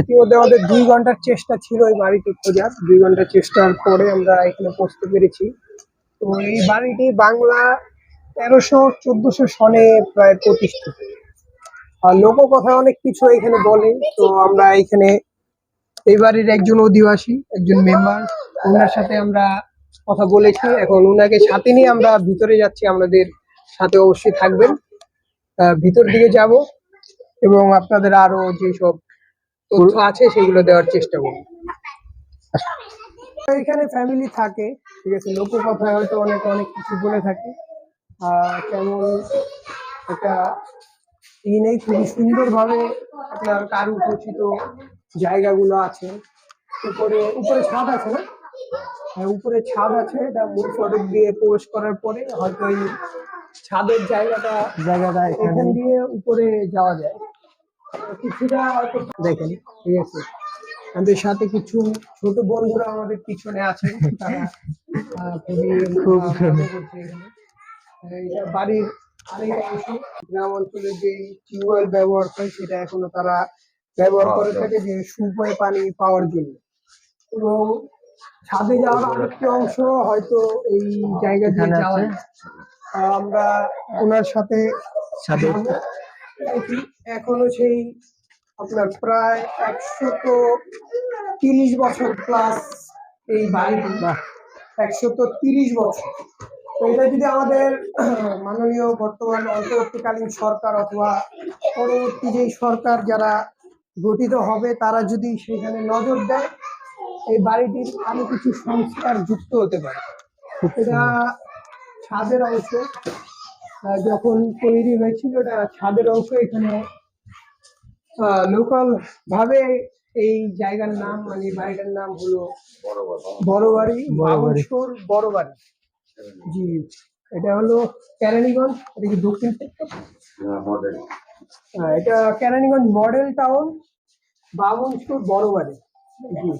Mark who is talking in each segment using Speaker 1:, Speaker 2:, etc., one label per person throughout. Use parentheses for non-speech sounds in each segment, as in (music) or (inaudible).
Speaker 1: ইতিমধ্যে আমাদের দুই ঘণ্টার চেষ্টা ছিল এই বাড়িটি খোঁজার। দুই ঘণ্টার চেষ্টার পরে আমরা এখানে পৌঁছতে পেরেছি। তো এই বাড়িটি বাংলা তেরোশো চোদ্দশো সনে প্রায় প্রতিষ্ঠিত। আর লোককথায় অনেক কিছু এখানে বলে। তো আমরা এখানে এই বাড়ির একজন অধিবাসী, একজন মেম্বার। ওনার সাথে আমরা কথা বলেছি। এখন ওনাকে সাথে নিয়ে আমরা ভিতরে যাচ্ছি। আমাদের সাথে অবশ্যই থাকবেন। ভিতর দিকে যাব এবং আপনাদের আরও যেসব তথ্য আছে সেগুলো দেওয়ার চেষ্টা করব। এখানে ফ্যামিলি থাকে ঠিক আছে? লোককথায় হয়তো অনেক অনেক কিছু বলে থাকে। কেমন একটা ই নেই খুবই সুন্দরভাবে আপনার কারু কারুখচিত জায়গাগুলো আছে। উপরে উপরে ছাদ আছে না? হ্যাঁ উপরে ছাদ আছে এটা মূল ফটক দিয়ে প্রবেশ করার পরে হয়তো এই ছাদের জায়গাটা
Speaker 2: জায়গাটা এখান
Speaker 1: দিয়ে উপরে যাওয়া যায়। কিছুটা দেখেন ঠিক আছে। আমাদের সাথে কিছু ছোট বন্ধুরা আমাদের পিছনে আছে তারা খুবই
Speaker 2: খুব
Speaker 1: বাড়ির আরেক অংশ। গ্রাম অঞ্চলে যে টিউবওয়েল ব্যবহার হয় সেটা এখনও তারা ব্যবহার করে থাকে যে সুপয় পানি পাওয়ার জন্য। এবং ছাদে যাওয়ার আরেকটি অংশ হয়তো এই জায়গা দিয়ে যাওয়া। আমরা ওনার সাথে এটি এখনও সেই আপনার প্রায় একশত তিরিশ বছর প্লাস এই বাড়িটি। একশত তিরিশ বছর। তো এটা যদি আমাদের (clears throat) মাননীয় বর্তমান অন্তর্বর্তীকালীন সরকার অথবা পরবর্তী যেই সরকার যারা গঠিত হবে তারা যদি সেখানে নজর দেয় এই বাড়িটির আরও কিছু সংস্কার যুক্ত হতে পারে। এটা ছাদের অংশ। যখন তৈরি হয়েছিল এটা ছাদের অংশ এখানে লোকাল ভাবে এই জায়গার নাম মানে বাড়িটার নাম হলো বড় বাড়ি বাবনসোর বড় বাড়ি জি এটা হলো কেরানীগঞ্জ এটা কি দক্ষিণ হ্যাঁ, এটা কেরানীগঞ্জ মডেল টাউন বাবনসোর বড় বাড়ি জি।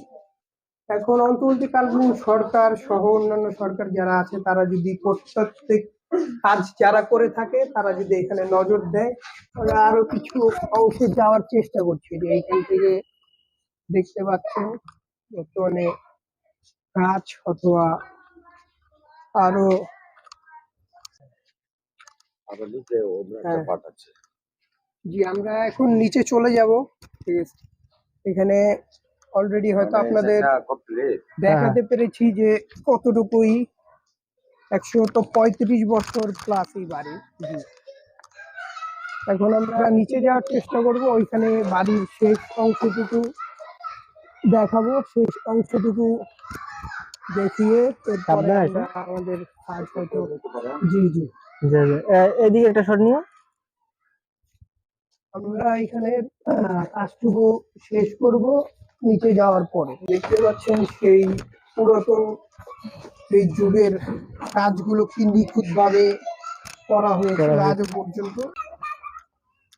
Speaker 1: এখন অন্তর্বর্তীকালীন সরকার সহ অন্যান্য সরকার যারা আছে তারা যদি প্রত্যেক কাজ যারা করে থাকে তারা যদি এখানে নজর দেয় তাহলে আরও কিছু অংশে যাওয়ার চেষ্টা করছি। যে এইখান থেকে দেখতে পাচ্ছেন বর্তমানে গাছ অথবা
Speaker 3: আরও
Speaker 1: হ্যাঁ। জি আমরা এখন নিচে চলে যাব। ঠিক আছে। এখানে অলরেডি হয়তো
Speaker 3: মানে
Speaker 1: আপনাদের দেখাতে পেরেছি যে কতটুকুই একশো তো পঁয়ত্রিশ বছর প্লাস এই বাড়ি। এখন আমরা নিচে যাওয়ার চেষ্টা করব ওইখানে বাড়ির শেষ অংশটুকু দেখাবো শেষ অংশটুকু দেখিয়ে আমাদের জি জি।
Speaker 2: এদিকে একটা শট নিও।
Speaker 1: আমরা এখানে কাজটুকু শেষ করব নিচে যাওয়ার পরে। দেখতে পাচ্ছেন সেই পুরাতন সেই যুগের কাজগুলো কি নিখুঁত ভাবে করা হয়েছে। আজও পর্যন্ত?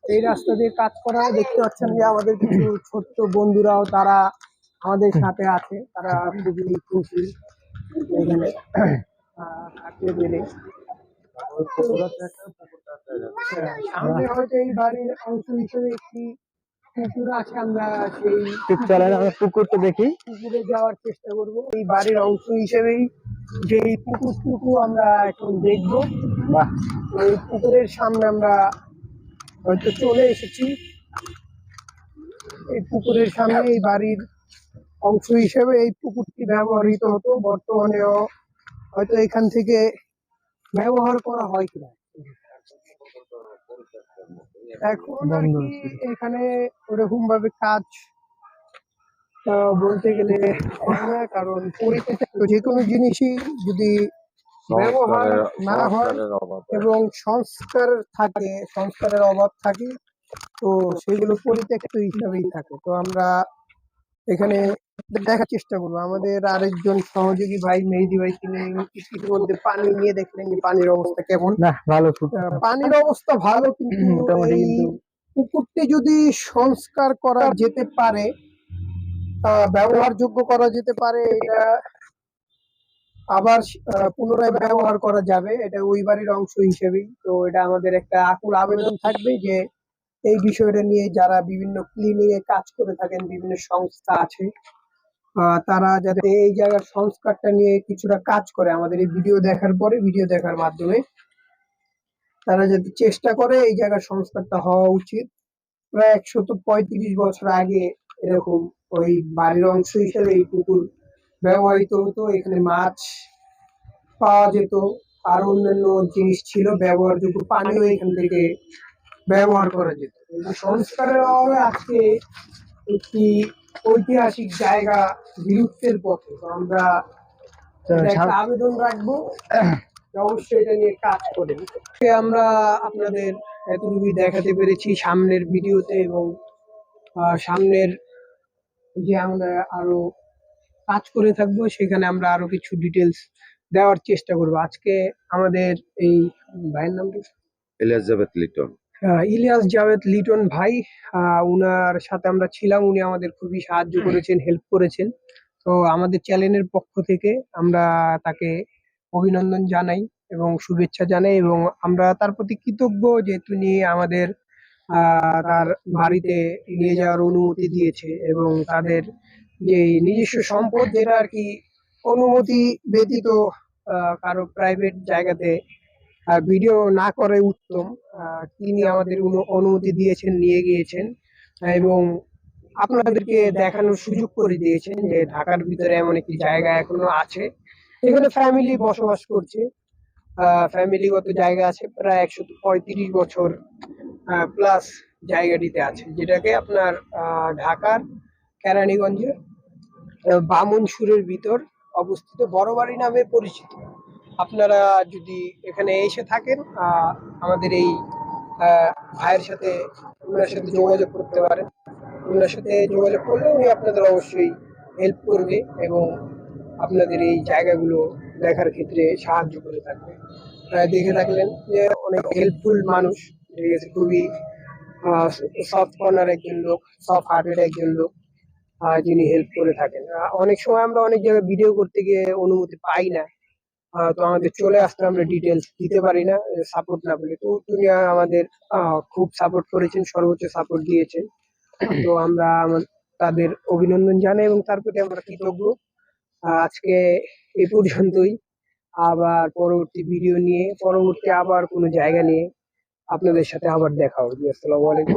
Speaker 1: এই রাস্তা দিয়ে কাজ করা। দেখতে পাচ্ছেন যে আমাদের কিছু ছোট্ট বন্ধুরাও তারা আমাদের সাথে আছে। তারা খুবই খুশি এখানে আহ, থাকতে পেরে হ্যাঁ, হয়তো এই বাড়ির অংশ হিসেবে একটি পুকুর আছে আমরা সেই
Speaker 2: চলেন আমরা পুকুরটা দেখি।
Speaker 1: পুকুরে যাওয়ার চেষ্টা করব। এই বাড়ির অংশ হিসেবেই যে এই পুকুরটুকু আমরা এখন দেখব।
Speaker 2: বাহ।
Speaker 1: এই পুকুরের সামনে আমরা হয়তো চলে এসেছি। এই পুকুরের সামনে এই বাড়ির অংশ হিসেবে এই পুকুরটি ব্যবহৃত হতো। বর্তমানেও হয়তো এখান থেকে ব্যবহার করা হয় কিনা। এখন আর কি এখানে ওরকম ভাবে কাজ আহ, বলতে গেলে হয় না কারণ পরিত্যক্ত যে কোনো জিনিসই যদি ব্যবহার না হয়
Speaker 3: অভাব হয়।
Speaker 1: এবং সংস্কার থাকে সংস্কারের অভাব থাকে তো সেগুলো পরিত্যক্ত হিসাবেই থাকে তো আমরা এখানে দেখার চেষ্টা করব। আমাদের আরেকজন সহযোগী ভাই মেহেদি ভাই তিনি ইতিমধ্যে পানি নিয়ে দেখলেন পানির অবস্থা কেমন।
Speaker 2: না ভালো
Speaker 1: পানির অবস্থা ভালো কিন্তু
Speaker 2: মোটামুটি
Speaker 1: পুকুরটি যদি সংস্কার করা যেতে পারে ব্যবহারযোগ্য করা যেতে পারে এটা আবার পুনরায় ব্যবহার করা যাবে। এটা ওই বাড়ির অংশ হিসেবেই। তো এটা আমাদের একটা আকুল আবেদন থাকবে যে এই বিষয়টা নিয়ে যারা বিভিন্ন ক্লিনিকে কাজ করে থাকেন, বিভিন্ন সংস্থা আছে তারা যাতে এই জায়গার সংস্কারটা নিয়ে কিছুটা কাজ করে। আমাদের এই ভিডিও দেখার পরে ভিডিও দেখার মাধ্যমে তারা যাতে চেষ্টা করে এই জায়গার সংস্কারটা হওয়া উচিত। প্রায় একশত পঁয়ত্রিশ বছর আগে এরকম ওই বাড়ির অংশ হিসেবে এই পুকুর ব্যবহৃত হতো। এখানে মাছ পাওয়া যেত। আর অন্যান্য জিনিস ছিল, ব্যবহারযোগ্য পানিও এখান থেকে ব্যবহার করা যেত। কিন্তু সংস্কারের অভাবে আজকে একটি ঐতিহাসিক জায়গা বিলুপ্তের পথে। তো আমরা একটা আবেদন রাখব অবশ্যই এটা নিয়ে কাজ করেন। আমরা আপনাদের এতটুকু দেখাতে পেরেছি সামনের ভিডিওতে এবং আহ, সামনের যে আমরা আরও কাজ করে থাকব সেখানে আমরা আরও কিছু ডিটেলস দেওয়ার চেষ্টা করব। আজকে আমাদের এই ভাইয়ের নাম কি?
Speaker 3: এলিজাবেথ লিটন
Speaker 1: ইলিয়াস জাভেদ লিটন ভাই উনার সাথে আমরা ছিলাম উনি আমাদের খুবই সাহায্য করেছেন হেল্প করেছেন। তো আমাদের চ্যানেলের পক্ষ থেকে আমরা তাকে অভিনন্দন জানাই এবং শুভেচ্ছা জানাই এবং আমরা তার প্রতি কৃতজ্ঞ যে তিনি আমাদের আহ, তার বাড়িতে নিয়ে যাওয়ার অনুমতি দিয়েছে এবং তাদের যে নিজস্ব সম্পদ যেটা আর কি অনুমতি ব্যতীত কারও প্রাইভেট জায়গাতে ভিডিও না করে উত্তম। তিনি আমাদের অনু- অনুমতি দিয়েছেন নিয়ে গিয়েছেন এবং আপনাদেরকে দেখানোর সুযোগ করে দিয়েছেন যে ঢাকার ভিতরে এমন একটি জায়গা এখনও আছে। এখানে ফ্যামিলি বসবাস করছে। ফ্যামিলিগত জায়গা আছে প্রায় একশো পঁয়ত্রিশ বছর প্লাস জায়গাটিতে আছে যেটাকে আপনার ঢাকার কেরানীগঞ্জের আহ, বামনসুরের ভিতর অবস্থিত বড় বাড়ি নামে পরিচিত। আপনারা যদি এখানে এসে থাকেন আমাদের এই ভাইয়ের সাথে, ওনার সাথে যোগাযোগ করতে পারেন। ওনার সাথে যোগাযোগ করলে উনি আপনাদের অবশ্যই হেল্প করবে এবং আপনাদের এই জায়গাগুলো দেখার ক্ষেত্রে সাহায্য করে থাকবে। দেখে থাকলেন যে অনেক হেল্পফুল মানুষ, ঠিক আছে, খুবই সফট কর্নার একজন লোক সফট হার্টেড একজন লোক যিনি হেল্প করে থাকেন। অনেক সময় আমরা অনেক জায়গায় ভিডিও করতে গিয়ে অনুমতি পাই না। তো আমাদের চলে আসতে আমরা ডিটেলস দিতে পারি না সাপোর্ট না পেলে তো তিনি আমাদের খুব সাপোর্ট করেছেন, সর্বোচ্চ সাপোর্ট দিয়েছেন। তো আমরা আমা- তাদের অভিনন্দন জানাই এবং তার প্রতি আমরা কৃতজ্ঞ। আজকে এ পর্যন্তই। আবার পরবর্তী ভিডিও নিয়ে, পরবর্তী আবার কোনো জায়গা নিয়ে আপনাদের সাথে আবার দেখা হবে। আসসালামু আলাইকুম।